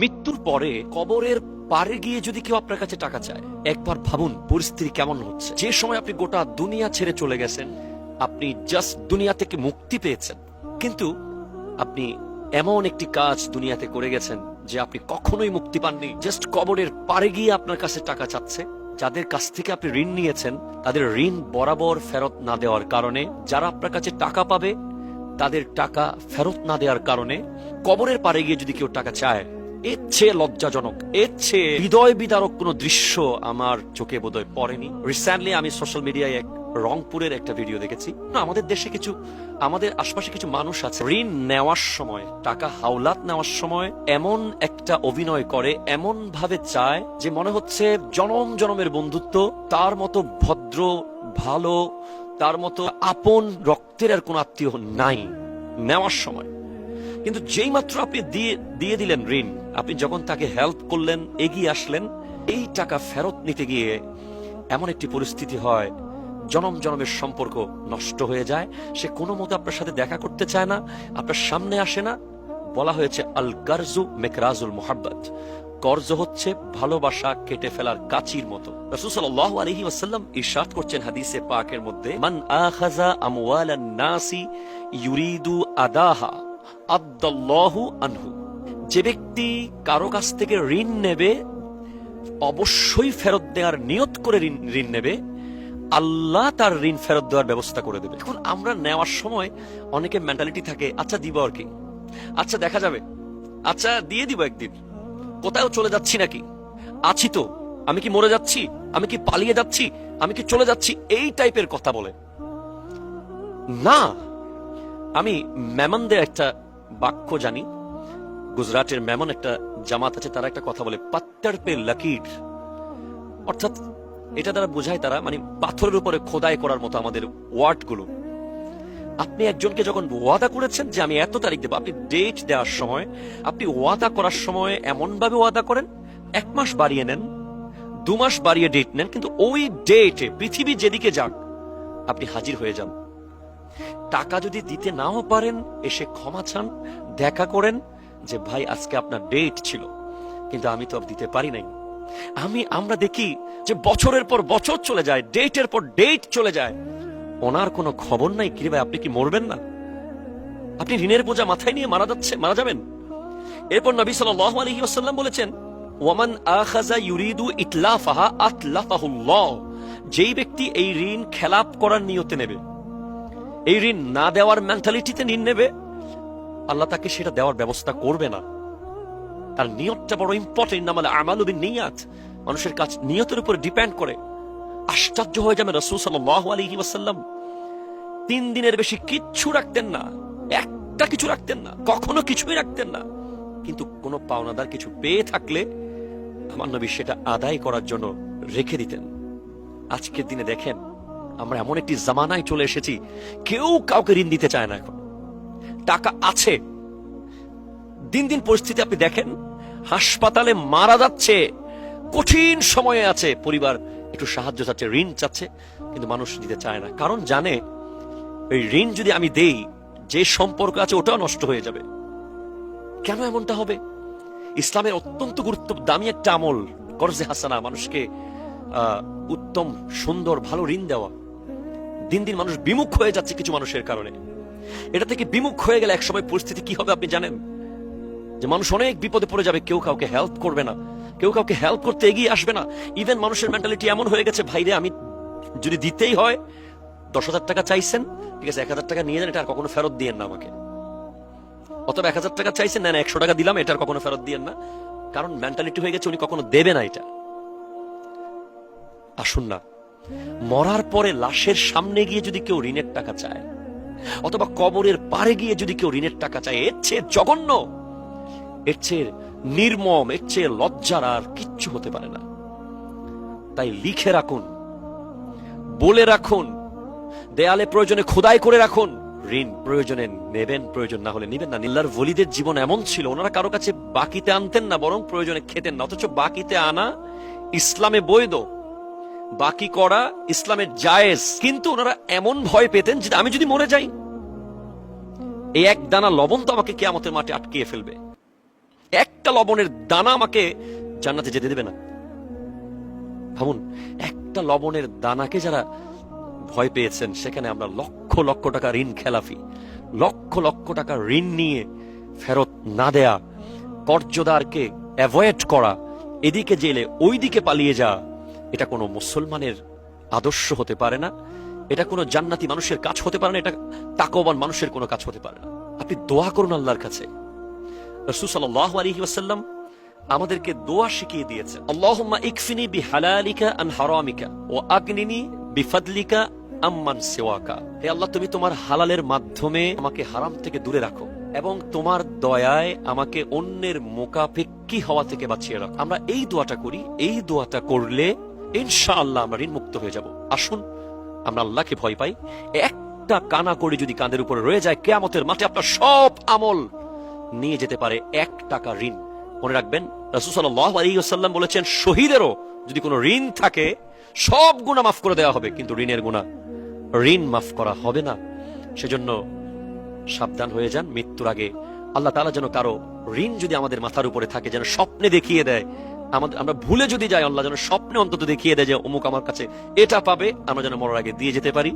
মৃত্যুর পরে কবরের পারে গিয়ে যদি কেউ আপনার কাছে টাকা চায়, একবার ভাবুন পরিস্থিতি কেমন হচ্ছে। যে সময় আপনি গোটা দুনিয়া ছেড়ে চলে গেছেন, আপনি জাস্ট দুনিয়া থেকে মুক্তি পেয়েছেন। কিন্তু আপনি এমন একটি কাজ দুনিয়াতে করে গেছেন যে আপনি কখনোই মুক্তি পাননি। জাস্ট কবরের পারে গিয়ে আপনার কাছে টাকা চাচ্ছে, যাদের কাছ থেকে আপনি ঋণ নিয়েছেন, তাদের ঋণ বরাবর ফেরত না দেওয়ার কারণে, যারা আপনার কাছে টাকা পাবে, তাদের টাকা ফেরত না দেওয়ার কারণে কবরের পারে গিয়ে যদি কেউ টাকা চায় এর চেয়ে লজ্জাজনক, এর চেয়ে হৃদয় বিদারক কোনো দৃশ্য আমার চোখে বোধহয় পড়েনি। রিসেন্টলি আমি সোশ্যাল মিডিয়ায় এক রংপুরের একটা ভিডিও দেখেছি। না, আমাদের দেশে কিছু, আমাদের আশপাশে কিছু মানুষ আছে। ঋণ নেওয়ার সময়, টাকা হাওলাত নেওয়ার সময় এমন একটা অভিনয় করে এমন ভাবে চায় যে মনে হচ্ছে জনম জনমের বন্ধুত্ব, তার মতো ভদ্র, ভালো, তার মতো আপন রক্তের আর কোন আত্মীয় নাই। নেওয়ার সময়। কিন্তু যেই মাত্র আপনি দিয়ে দিয়ে দিলেন ঋণ, আপনি যখন তাকে হেল্প করলেন, এগিয়ে আসলেন, এই টাকা ফেরত নিতে গিয়ে এমন একটি পরিস্থিতি হয়, জনম জনমের সম্পর্ক নষ্ট হয়ে যায়, সে কোনো মতো আপনার সাথে দেখা করতে চায় না, আপনার সামনে আসে না। বলা হয়েছে, আল গারজু মেকরাজুল মোহাব্বত। কর্জ হচ্ছে ভালোবাসা কেটে ফেলার কাচির মতো। রাসূল সাল্লাল্লাহু আলাইহি ওয়াসাল্লাম ইরশাদ করছেন হাদিসে পাকের মধ্যে, মান আখাযা আমওয়ালান নাসি ইউরিদু আদাহা। আদাল্লাহু আনহু। যে ব্যক্তি কারও কাছ থেকে ঋণ নেবে, অবশ্যই ফেরত দেওয়ার নিয়ত করে ঋণ নেবে, আল্লাহ তার ঋণ ফেরত দেওয়ার ব্যবস্থা করে দেবে। এখন আমরা নেওয়ার সময় অনেকে মেন্টালিটি থাকে আচ্ছা দিব আর কি? আচ্ছা দেখা যাবে। আচ্ছা দিয়ে দিব একদিন। কোথাও চলে যাচ্ছি নাকি? আছি তো। আমি কি মরে যাচ্ছি? আমি কি পালিয়ে যাচ্ছি? আমি কি চলে যাচ্ছি? এই টাইপের কথা বলে। না, আমি মেমনদের একটা বাক্য জানি। গুজরাটের মেমন একটা জামাত আছে, তারা একটা কথা বলে, পাত্তার পে লাকির। অর্থাৎ এটা দ্বারা বোঝায় তারা মানে পাথরের উপরে খোদাই করার মতো আমাদের ওয়ার্ডগুলো আপনি একজনকে যখন ওয়াদা করেছেন যে আমি এত তারিখ দেবো, আপনি ডেট দেওয়ার সময়, আপনি ওয়াদা করার সময় এমন ভাবে ওয়াদা করেন, এক মাস বাড়িয়ে নেন, দু মাস বাড়িয়ে ডেট নেন, কিন্তু ওই ডেটে পৃথিবী যেদিকে যাক, আপনি হাজির হয়ে যান। টাকা যদি দিতে নাও পারেন, এসে ক্ষমা চান, দেখা করেন যে ভাই, আজকে আপনার ডেট ছিল, কিন্তু আমি তো দিতে পারি নাই। আমি, আমরা দেখি যে বছরের পর বছর চলে যায় ডেটের পর ডেট চলে যায়। ওনার কোনো খবর নাই, কিরে ভাই, আপনি কি মরবেন না? আপনি ঋণের বোঝা মাথায় নিয়ে মারা যাচ্ছে, মারা যাবেন। এরপর নবী সাল্লাল্লাহু আলাইহি ওয়াসাল্লাম বলেছেন, ওয়ামান আখাযা ইউরিদু ইতলাফাহা আতলাফাহুল্লাহ। যেই ব্যক্তি এই ঋণ খেলাপ করার নিয়তে নেবে এই ঋণ না দেওয়ার মেন্টালিটিতে ঋণ নেবে? আল্লাহ তাকে সেটা দেওয়ার ব্যবস্থা করবে না। তার নিয়তটা বড় ইম্পর্টেন্ট নামালে আমালুবিন নিয়াত মানুষের কাজ নিয়তের উপর ডিপেন্ড করে। আশ্চর্য হয়ে যাবে রসুল সাল্লাল্লাহু আলাইহি ওয়াসাল্লাম। তিন দিনের বেশি কিচ্ছু রাখতেন না। একটা কিছু রাখতেন না। কখনো কিছুই রাখতেন না। কিন্তু কোনো পাওনাদার কিছু পেয়ে থাকলে আমার নবী সেটা আদায় করার জন্য রেখে দিতেন। আজকের দিনে দেখেন আমরা এমন একটি জামানায় চলে এসেছি, কেউ কাউকে ঋণ দিতে চায় না এখন। টাকা আছে। দিন দিন পরিস্থিতি আপনি দেখেন, হাসপাতালে মারা যাচ্ছে, কঠিন সময়ে আছে, পরিবার একটু সাহায্য চাচ্ছে, ঋণ চাচ্ছে, কিন্তু মানুষ দিতে চায় না। কারণ জানে, এই ঋণ যদি আমি দেই, যে সম্পর্ক আছে ওটাও নষ্ট হয়ে যাবে। কেন এমনটা হবে? ইসলামের অত্যন্ত গুরুত্ব দামি একটা আমল, করজে হাসানা, মানুষকে উত্তম, সুন্দর, ভালো ঋণ দেওয়া। দিন দিন মানুষ বিমুখ হয়ে যাচ্ছে কিছু মানুষের কারণে। এটা থেকে বিমুখ হয়ে গেলে একসময় পরিস্থিতি কি হবে আপনি জানেন? যে মানুষ অনেক বিপদে পড়ে যাবে, কেউ কাউকে হেল্প করবে না। কেউ কাউকে হেল্প করতে এগিয়ে আসবে না। ইভেন মানুষের মেন্টালিটি এমন হয়ে গেছে ভাইরে আমি যদি দিতেই হয়, দশ হাজার টাকা চাইছেন, ঠিক আছে, এক হাজার টাকা নিয়ে যান এটা আর কখনো ফেরত দিয়েন না আমাকে। অথবা এক হাজার টাকা চাইছেন, না একশো টাকা দিলাম, এটা আর কখনো ফেরত দিয়েন না। কারণ মেন্টালিটি হয়ে গেছে, উনি কখনো দেবে না এটা। আসুন না। মরার পরে লাশের সামনে গিয়ে যদি কেউ ঋণের টাকা চায়, অথবা কবরের পারে গিয়ে যদি কেউ ঋণের টাকা চায়, এর চেয়ে জঘন্য, এর চেয়ে নির্মম, এর চেয়ে লজ্জার আর কিচ্ছু হতে পারে না। তাই লিখে রাখুন, বলে রাখুন, দেয়ালে প্রয়োজনে খোদাই করে রাখুন, ঋণ প্রয়োজনে নেবেন, প্রয়োজন না হলে নেবেন না। নিল্লার ভলিদের জীবন এমন ছিল, ওনারা কারও কাছে বাকিতে আনতেন না, বরং প্রয়োজনে খেতেন না, অথচ বাকিতে আনা ইসলামে বৈধ। বাকি করা ইসলামের জায়েজ। কিন্তু ওনারা এমন ভয় পেতেন যে আমি যদি মরে যাই, এই এক দানা লবণ তো আমাকে কেয়ামতের মাঠে আটকিয়ে ফেলবে। একটা লবণের দানা আমাকে জান্নাতে যেতে দেবে না। ভাবুন, একটা লবণের দানাকে যারা ভয় পেয়েছেন, সেখানে আমরা লক্ষ লক্ষ টাকা ঋণ খেলাফি, লক্ষ লক্ষ টাকা ঋণ নিয়ে ফেরত না দেয়া, কর্জদারকে অ্যাভয়েড করা, এদিকে জেলে, ওইদিকে পালিয়ে যা এটা কোনো মুসলমানের আদর্শ হতে পারে না। এটা কোনো জান্নাতি মানুষের কাজ হতে পারে না। এটা তাকবান মানুষের কোনো কাজ হতে পারে না। আপনি দোয়া করুন আল্লাহর কাছে। রসুল আমাদেরকে দোয়া শিখিয়ে দিয়েছে ইকফিনি আন হারামিকা বিফাদলিকা আম্মান সিওয়াকা। হে আল্লাহ, তুমি তোমার হালালের মাধ্যমে আমাকে হারাম থেকে দূরে রাখো এবং তোমার দয়ায় আমাকে অন্যের মোকাপেক্ষী হওয়া থেকে বাঁচিয়ে রাখো। আমরা এই দোয়াটা করি। এই দোয়াটা করলে ইনশাআল্লাহ আমরা ঋণ মুক্ত হয়ে যাব। আসুন, আমরা আল্লাহকে ভয় পাই। একটা কানা করে যদি কাঁধের উপরে রয়ে যায়, কেয়ামতের মাঠে আপনার সব আমল নিয়ে যেতে পারে এক টাকা ঋণ। মনে রাখবেন রাসুসাল্লাম বলেছেন, শহীদেরও যদি কোনো ঋণ থাকে, সব গুণা মাফ করে দেওয়া হবে। কিন্তু ঋণের গুণা ঋণ মাফ করা হবে না। সেজন্য সাবধান হয়ে যান। মৃত্যুর আগে আল্লাহ তালা যেন কারও ঋণ যদি আমাদের মাথার উপরে থাকে, যেন স্বপ্নে দেখিয়ে দেয় আমাদের আমরা ভুলে যদি যাই, আল্লাহ যেন স্বপ্নে অন্তত দেখিয়ে দেয় যে অমুক আমার কাছে এটা পাবে, আমরা যেন মরার আগে দিয়ে যেতে পারি।